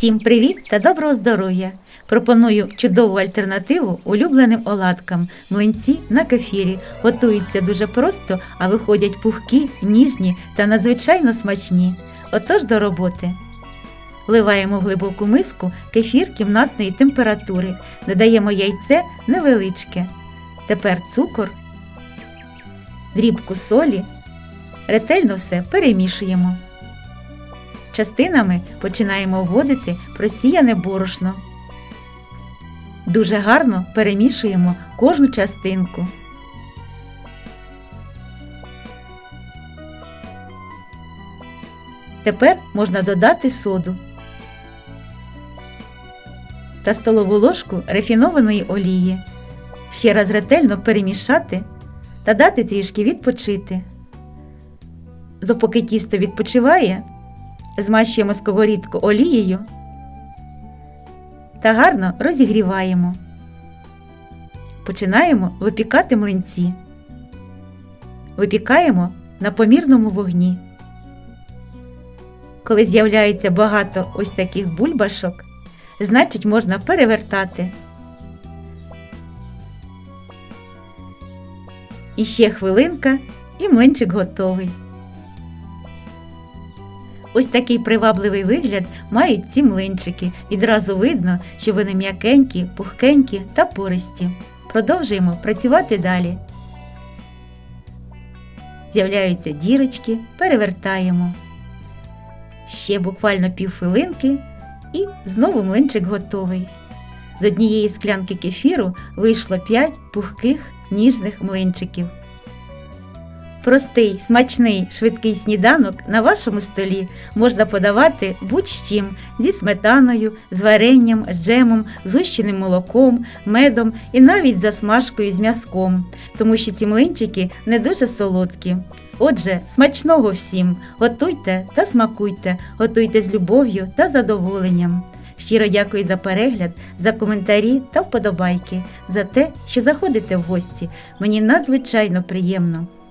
Всім привіт та доброго здоров'я! Пропоную чудову альтернативу улюбленим оладкам. Млинці на кефірі. Готуються дуже просто, а виходять пухкі, ніжні та надзвичайно смачні. Отож до роботи. Вливаємо в глибоку миску кефір кімнатної температури. Додаємо яйце невеличке. Тепер цукор, дрібку солі. Ретельно все перемішуємо. Частинами починаємо вводити просіяне борошно. Дуже гарно перемішуємо кожну частинку. Тепер можна додати соду та столову ложку рафінованої олії. Ще раз ретельно перемішати та дати трішки відпочити. Допоки тісто відпочиває, змащуємо сковорідку олією та гарно розігріваємо. Починаємо випікати млинці. Випікаємо на помірному вогні. Коли з'являється багато ось таких бульбашок, значить можна перевертати. І ще хвилинка, і млинчик готовий. Ось такий привабливий вигляд мають ці млинчики. Відразу видно, що вони м'якенькі, пухкенькі та пористі. Продовжуємо працювати далі. З'являються дірочки, перевертаємо. Ще буквально півхвилинки і знову млинчик готовий. З однієї склянки кефіру вийшло 5 пухких ніжних млинчиків. Простий, смачний, швидкий сніданок на вашому столі можна подавати будь-з чим зі сметаною, з варенням, з джемом, з молоком, медом і навіть засмажкою з м'язком, тому що ці млинчики не дуже солодкі. Отже, смачного всім! Готуйте та смакуйте, готуйте з любов'ю та задоволенням. Щиро дякую за перегляд, за коментарі та вподобайки, за те, що заходите в гості. Мені надзвичайно приємно.